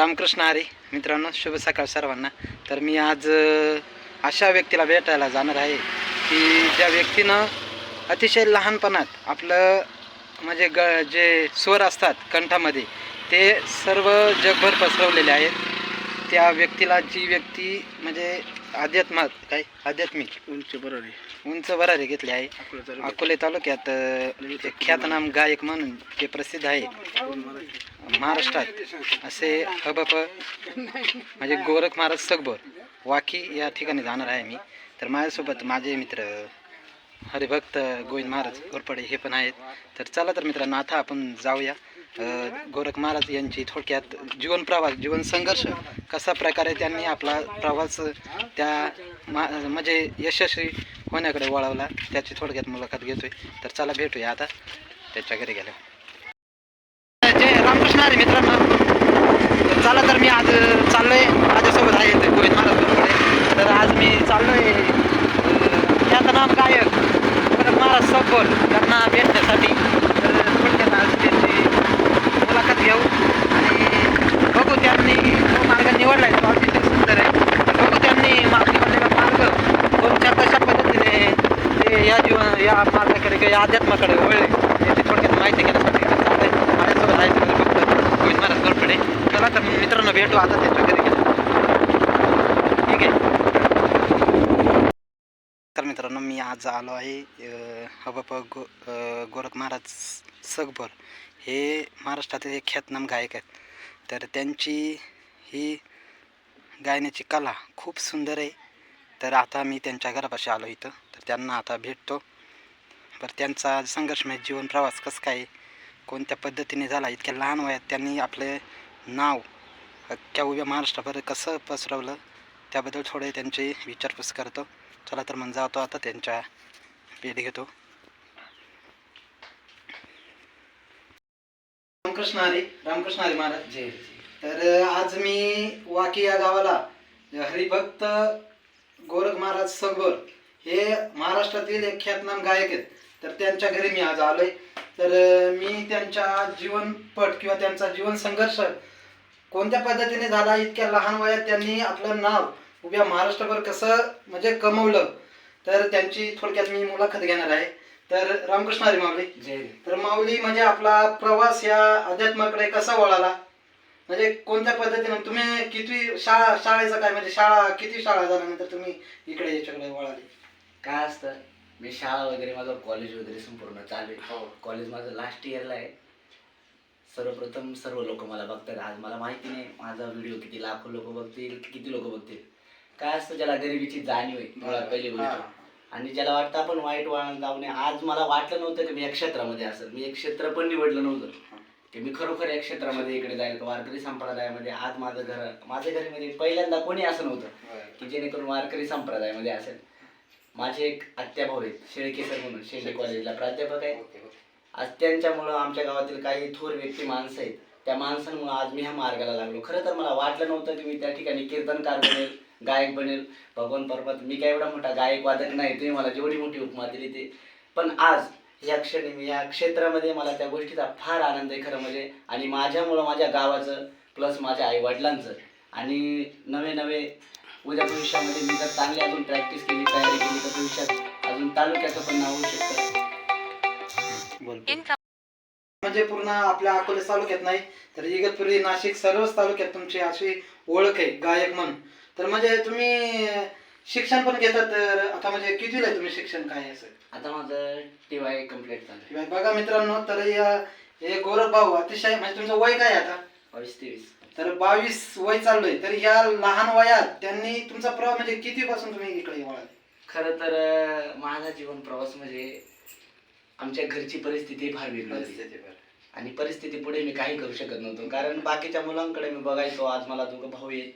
रामकृष्ण आरे मित्रांनो शुभ सकाळ सर्वांना. तर मी आज अशा व्यक्तीला भेटायला जाणार आहे की ज्या व्यक्तीनं अतिशय लहानपणात आपलं म्हणजे ग जे स्वर असतात कंठामध्ये ते सर्व जगभर पसरवलेले आहेत. त्या व्यक्तीला जी व्यक्ती म्हणजे अध्यात्मात काय? आध्यात्मिक उंच बरोबर आहे उंच भरारी घेतली आहे. अकोले तालुक्यात. एक ख्यातनाम गायक म्हणून ते प्रसिद्ध आहे. महाराष्ट्रात असे हबप म्हणजे गोरख महाराज सगभर वाकी या ठिकाणी जाणार आहे मी. तर माझ्यासोबत माझे मित्र हरिभक्त गोविंद महाराज घोरपडे हे पण आहेत. तर चला तर मित्रांनो आता आपण जाऊया. गोरख महाराज यांची थोडक्यात जीवन प्रवास जीवन संघर्ष कसा प्रकारे त्यांनी आपला प्रवास त्या मा म्हणजे यशस्वी होण्याकडे वळवला त्याची थोडक्यात मुलाखत घेतोय. तर चला भेटूया आता. त्याच्या घरी गेल्या जय रामकृष्ण हरी मित्रांनो. चला तर मी आज चाललोय. माझ्यासोबत आहे गोविंद महाराज तर आज मी चाललोय त्याचं नाम गायक गोरख महाराज सखोल त्यांना भेटण्यासाठी तर थोडक्यात आज त्यांची मुलाखत घेऊ आणि बघू त्यांनी जो मार्ग निवडलाय तो अतिशय सुंदर आहे. तर बघू त्यांनी मार्ग निवडलेला मार्ग तुमच्या कशा पद्धतीने ते या जीवन या मार्गाकडे किंवा या अध्यात्माकडे वळले याची थोडक्यात माहिती घेण्यासाठी माझ्यासोबत आहे. फक्त गोविंद महाराज गोरपडे चला तर मित्रांनो भेटू आता त्यांच्या घरी. गेलो ठीक आहे? तर मित्रांनो मी आज आलो आहे हबप गो गोरख महाराज सगभर. हे महाराष्ट्रातील एक ख्यातनाम गायक आहेत. तर त्यांची ही गायनाची कला खूप सुंदर आहे. तर आता मी त्यांच्या घरापाशी आलो इथं. तर त्यांना आता भेटतो. बरं त्यांचा संघर्षमय जीवन प्रवास कसं काय? कोणत्या पद्धतीने झाला? इतक्या लहान वयात त्यांनी आपले नाव अख्ख्या उभ्या महाराष्ट्राभर कसं पसरवलं? त्याबद्दल थोडे त्यांची विचारपूस करतो. चला तर मग जातो आता त्यांच्या भेट घेतो. रामकृष्ण हरी रामकृष्ण हरी महाराज. जय तर आज मी वाकी या गावाला हरिभक्त गोरख महाराज सगभर हे महाराष्ट्रातील एक ख्यातनाम गायक आहेत. तर त्यांच्या घरी मी आज आलोय. तर मी त्यांच्या जीवनपट किंवा त्यांचा जीवन संघर्ष कोणत्या पद्धतीने झाला इतक्या लहान वयात त्यांनी आपलं नाव उभ्या महाराष्ट्रभर कसं म्हणजे कमवलं तर त्यांची थोडक्यात मी मुलाखत घेणार आहे. तर रामकृष्ण हरी माऊली. जय. तर माऊली म्हणजे आपला प्रवास या अध्यात्माकडे कसा वळाला? म्हणजे कोणत्या पद्धतीने? तुम्ही किती शाळा शाळेचं काय? म्हणजे शाळा किती शाळा झाल्यानंतर तुम्ही इकडे याच्याकडे वळाले? काय असतं? मी शाळा वगैरे माझं कॉलेज वगैरे संपूर्ण चालू आहे. कॉलेज माझं लास्ट इयरला आहे. सर्वप्रथम सर्व लोक मला बघतात. आज मला माहिती नाही माझा व्हिडिओ किती लाखो लोक बघतील किती लोक बघतील. काय असतं? ज्याला गरिबीची जाणीव आहे. मुळात पहिली गोष्ट. आणि ज्याला वाटतं आपण वाईट वळण जाऊ नये. आज मला वाटलं नव्हतं की मी या क्षेत्रामध्ये असेल. मी एक क्षेत्र पण निवडलं नव्हतं. की मी खरोखर या क्षेत्रामध्ये इकडे जाईल वारकरी संप्रदायामध्ये आज माझं घर माझ्या घरी पहिल्यांदा कोणी असं नव्हतं की जेणेकरून वारकरी संप्रदायामध्ये असेल. माझे एक आत्याभाऊ आहेत शेळके सर म्हणून शेळके कॉलेजला प्राध्यापक आहेत. आज त्यांच्यामुळं आमच्या गावातील काही थोर व्यक्ती माणसं आहेत. त्या माणसांमुळं आज मी ह्या मार्गाला लागलो. खरं तर मला वाटलं नव्हतं की मी त्या ठिकाणी कीर्तनकार बनेल. गायक बनेल भगवान परमात मी काय एवढा मोठा गायक वादक नाही तुम्ही मला जेवढी मोठी उपमा दिली ते. पण आज या क्षणी मी या क्षेत्रामध्ये मला त्या गोष्टीचा फार आनंद आहे खरं म्हणजे. आणि माझ्यामुळं माझ्या गावाचं प्लस माझ्या आई वडिलांचं आणि नवे नवे उद्या भविष्यामध्ये मी जर चांगली अजून प्रॅक्टिस केली तयारी केली तर भविष्यात अजून तालुक्याचं पण नाव होऊ शकतं. म्हणजे पूर्ण आपल्या अकोले तालुक्यात नाही तर इगतपुरी नाशिक सर्वच तालुक्यात तुमची अशी ओळख आहे गायक म्हणून. तर म्हणजे तुम्ही शिक्षण पण घेतात तर आता म्हणजे कितीला आहे तुम्ही शिक्षण काय असं? आता माझं टी वाय कंप्लीट झालं. किंवा बघा मित्रांनो तर या हे गौरव भाऊ अतिशय म्हणजे तुमचं वय काय आहे आता? बावीस तेवीस. तर बावीस वय चाललोय तर या लहान वयात त्यांनी तुमचा प्रवास म्हणजे किती पासून तुम्ही इकडे वळाले खरं तर अं, माझा जीवन प्रवास म्हणजे आमच्या घरची परिस्थिती फार वेगळी होती. परिस्थिती बरं. आणि परिस्थिती पुढे मी काही करू शकत नव्हतो. कारण बाकीच्या मुलांकडे मी बघायचो आज मला दोघं भाऊ आहेत.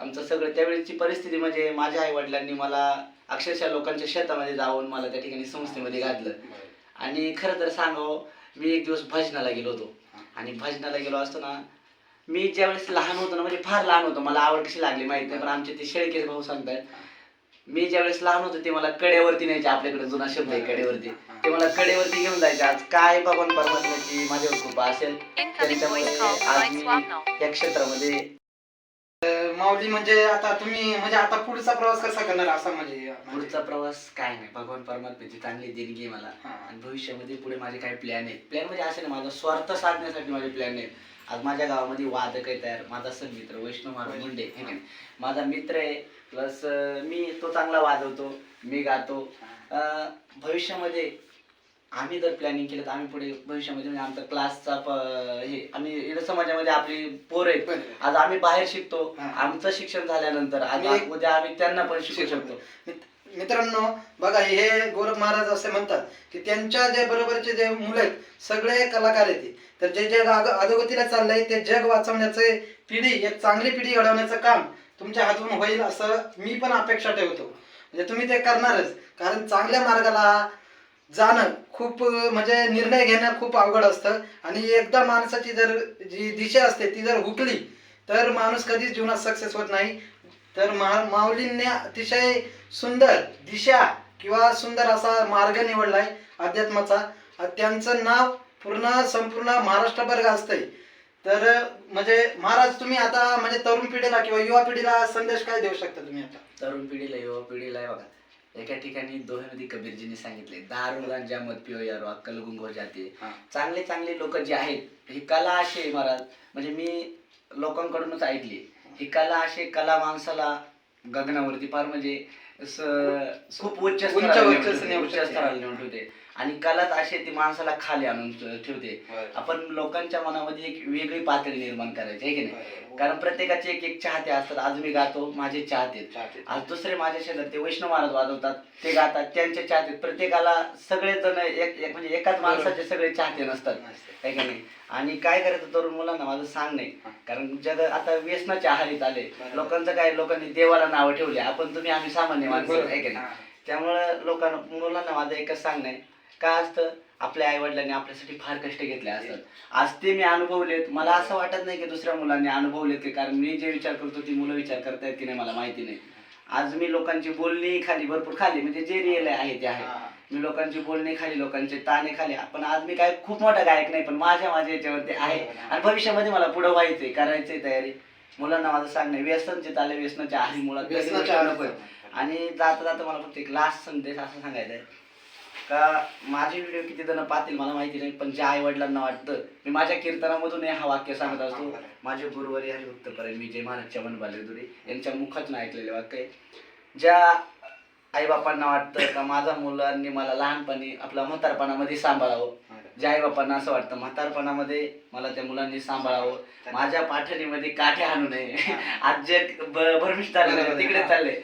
आमचं सगळं त्यावेळेची परिस्थिती म्हणजे माझ्या आई वडिलांनी मला अक्षरशः लोकांच्या शेतामध्ये जाऊन मला त्या ठिकाणी संस्थेमध्ये घातलं आणि खरं तर सांगावं मी एक दिवस भजनाला गेलो होतो आणि भजनाला गेलो असताना मी ज्यावेळेस लहान होतो ना म्हणजे फार लहान होतो मला आवड कशी लागली माहिती नाही पण आमचे ते शेळके भाऊ सांगतात मी ज्यावेळेस लहान होतो ते मला कड्यावरती न्यायचे आपल्याकडे जुना शब्द आहे कड्यावरती ते मला कडेवरती घेऊन जायचे आज काय भगवान परमात्म्याची माझ्यावर कृपा असेल त्याच्यामुळे. आज मी. या क्षेत्रामध्ये माऊली म्हणजे आता तुम्ही म्हणजे आता पुढचा प्रवास कसा करणार असा म्हणजे पुढचा प्रवास काय नाही. भगवान परमात्म्याची चांगली देणगी आहे मला. हा. आणि भविष्यामध्ये पुढे माझे काही प्लॅन आहेत. प्लॅन म्हणजे असे नाही माझा स्वार्थ साधण्यासाठी माझे प्लॅन आहेत. आज माझ्या गावामध्ये वादक आहे तयार. माझा सण मित्र वैष्णव महाराज मुंडे माझा मित्र आहे. प्लस मी तो चांगला वाजवतो मी गातो. अं, भविष्यामध्ये आम्ही जर प्लॅनिंग केलं तर आम्ही पुढे भविष्यामध्ये म्हणजे आमचा क्लासचा हे आम्ही इकडे समाजामध्ये आपली पोर आहेत. आज आम्ही बाहेर शिकतो हा. आमचं शिक्षण झाल्यानंतर एक- उद्या आम्ही त्यांना पण शिकू शकतो मित- मित्रांनो बघा हे गोरख महाराज असे म्हणतात की त्यांच्या जे बरोबरचे जे मुलं आहेत सगळे कलाकार आहेत. तर जे जे अधोगतीला चाललंय ते जग वाचवण्याचे पिढी एक चांगली पिढी घडवण्याचं काम तुमच्या हातून होईल असं मी पण अपेक्षा ठेवतो म्हणजे तुम्ही ते करणारच कारण चांगल्या मार्गाला जाणं खूप म्हणजे निर्णय घेणं खूप अवघड असतं. आणि एकदा माणसाची जर जी दिशा असते ती जर हुकली तर माणूस कधीच जीवनात सक्सेस होत नाही. तर मा माऊलींनी अतिशय सुंदर दिशा किंवा सुंदर असा मार्ग निवडलाय अध्यात्माचा. त्यांचं नाव पूर्ण संपूर्ण महाराष्ट्रभर गाजतंय. तर म्हणजे महाराज तुम्ही आता म्हणजे तरुण पिढीला किंवा युवा पिढीला संदेश काय देऊ शकता तुम्ही आता? तरुण पिढीला युवा पिढीला आहे बघा. एका ठिकाणी दोह्यामध्ये कबीरजींनी सांगितले दारू गांजा मत पिओ यारो अक्कल गुंगो जाते. चांगले चांगले लोक जे आहेत ही कला अशी आहे महाराज म्हणजे मी लोकांकडूनच ऐकली ही कला अशी कला माणसाला गगनावरती फार म्हणजे खूप उच्च उच्च ठेवते. स्तराला नेऊन ठेवते आणि कलाच अशी आहे, ती माणसाला खाली आणून ठेवते. आपण लोकांच्या मनामध्ये एक वेगळी पातळी निर्माण करायची आहे की नाही? कारण प्रत्येकाचे एक एक चाहते असतात. आज मी गातो माझे चाहते. आज दुसरे माझ्या शेतात ते वैष्णव महाराज वाजवतात ते गातात त्यांचे चाहते. प्रत्येकाला सगळे जण एक म्हणजे एकाच माणसाचे सगळे चाहते नसतात. आहे का नाही? आणि काय करायचं तरुण मुलांना? माझं सांग नाही. कारण जग आता व्यसनाच्या आहारीत आले. लोकांचं काय लोकांनी देवाला नावं ठेवले. आपण तुम्ही आम्ही सामान्य माणसं. आहे का नाही. त्यामुळं लोकांना मुलांना माझं एकच सांग नाही. काय असतं? आपल्या आई वडिलांनी आपल्यासाठी फार कष्ट घेतले असतात. आज ते मी अनुभवलेत. मला असं वाटत नाही की दुसऱ्या मुलांनी अनुभवलेत की कारण मी जे विचार करतो ती मुलं विचार करतायत की नाही मला माहिती नाही. आज मी लोकांची बोलणी खाली भरपूर खाली म्हणजे जे रिअल आहे ते आहे. हा. मी लोकांची बोलणी खाली लोकांचे ताणे खाली पण आज मी काय खूप मोठा गायक नाही पण माझ्या माझ्या याच्यावरती आहे. आणि भविष्यामध्ये मला पुढे व्हायचंय करायचंय तयारी. मुलांना माझं सांगणं व्यसन जे चाललंय व्यसनाच्या आधी नकोय. आणि जाता जाता मला फक्त एक लास्ट संदेश असं सांगायचा आहे. का माझे व्हिडिओ किती जण पाहतील मला माहिती नाही पण ज्या आई वडिलांना वाटतं मी माझ्या कीर्तनामधून हे वाक्य सांगत असतो. माझे गुरुवारी हरी उत्तरपर्यंत मी जय महाराज चमन बालेदुरे यांच्या मुखातून ऐकलेले वाक्य आहे. ज्या आईबापांना वाटतं का माझ्या मुलांनी मला लहानपणी आपल्या म्हातारपणामध्ये सांभाळावं. ज्या आईबापांना असं वाटतं म्हातारपणामध्ये मला त्या मुलांनी सांभाळावं. माझ्या पाठणीमध्ये काठे आणू नये. आज जे आहे, तिकडे चालले.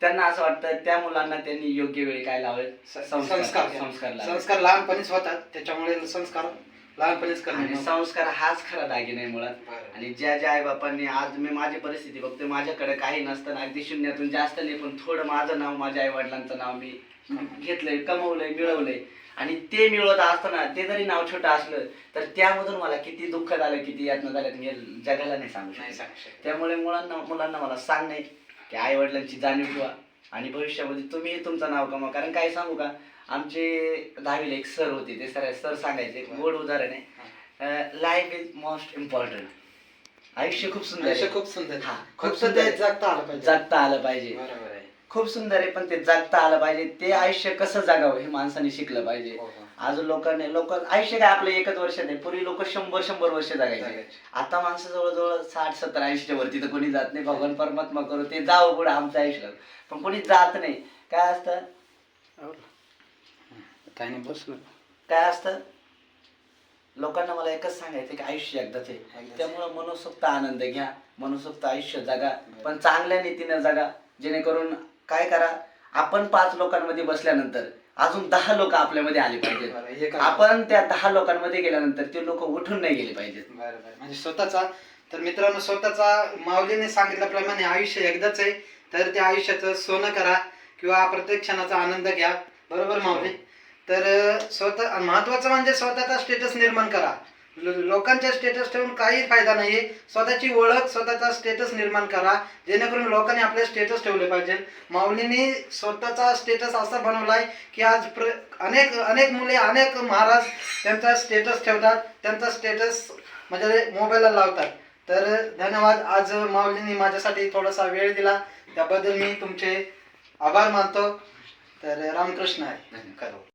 त्यांना असं वाटतं त्या मुलांना त्यांनी योग्य वेळी काय लावेल संस्कार संस्कार संस्कार लहानपणीच होतात त्याच्यामुळे संस्कार लहानपणीच आणि करणे संस्कार हाच खरा दागिना आहे मुळात. आणि ज्या ज्या आई बापांनी आज मी माझी परिस्थिती बघतोय माझ्याकडे काही नसताना अगदी शून्यातून जास्त नाही पण थोडं माझं नाव माझ्या आई वडिलांचं नाव मी घेतलंय कमवलंय मिळवलंय. आणि ते मिळवत असताना ते जरी नाव छोटं असलं तर त्यामधून मला किती दुःख झालं किती यातना मी जगाला नाही सांगू शकत. सांगू शकत. त्यामुळे मुलांना मुलांना मला सांग नाही की आई वडिलांची जाणीव ठेवा. आणि भविष्यामध्ये तुम्ही तुमचं नाव कमा. कारण काय सांगू का? आमचे दहावीला एक सर होते ते सर सर सांगायचे गोड उदाहरण आहे. लाईफ इज मोस्ट इम्पॉर्टंट आयुष्य खूप सुंदर आयुष्य खूप सुंदर हा, खूप सुंदर. जगता आलं पाहिजे. जगता आलं पाहिजे. बरोबर आहे. खूप सुंदर आहे पण ते जगता आलं पाहिजे. ते आयुष्य कसं जगावं हे माणसाने शिकलं पाहिजे. हो, हो. आज लोकांनी लोक आयुष्य काय आपलं एकच वर्ष नाही पूर्वी लोक शंभर शंभर वर्ष जगायचे. आता माणसं जवळजवळ साठ सत्तर ऐंशीच्या वरती तर कोणी जात नाही. भगवान परमात्मा करू ते जावं पुढे आमचं आयुष्य. पण कोणी जात नाही. काय असतं? काय नाही बस काय असतं? लोकांना मला एकच सांगायचं की आयुष्य एकदाच आहे. त्यामुळं मनसोक्त आनंद घ्या. मनसोक्त आयुष्य जगा. पण चांगल्या नीतीनं जगा. जेणेकरून काय करा? आपण पाच लोकांमध्ये बसल्यानंतर अजून दहा लोक आपल्यामध्ये आले पाहिजेत. आपण त्या दहा लोकांमध्ये गेल्यानंतर ते लोक उठून नाही गेले पाहिजेत. बरं बरं. म्हणजे स्वतःचा तर मित्रांनो स्वतःचा माऊलीने सांगितल्याप्रमाणे आयुष्य एकदाच आहे. तर त्या आयुष्याचं सोनं करा किंवा प्रत्येक क्षणाचा आनंद घ्या. बरोबर माऊली? तर स्वतः महत्वाचं म्हणजे स्वतःचा स्टेटस निर्माण करा. लोकांच्या स्टेटस ठेवून काही फायदा नाही स्वतःची ओळख स्वतःचा स्टेटस निर्माण करा. जेणेकरून लोकांनी आपले स्टेटस ठेवले पाहिजे. माऊलींनी स्वतःचा स्टेटस असा बनवलाय की आज प्र अनेक अनेक मुले अनेक महाराज त्यांचा स्टेटस ठेवतात. त्यांचा स्टेटस म्हणजे मोबाईलला लावतात. तर धन्यवाद. आज माऊलींनी माझ्यासाठी थोडासा वेळ दिला. त्याबद्दल मी तुमचे आभार मानतो. तर रामकृष्ण आहे. धन्यवाद.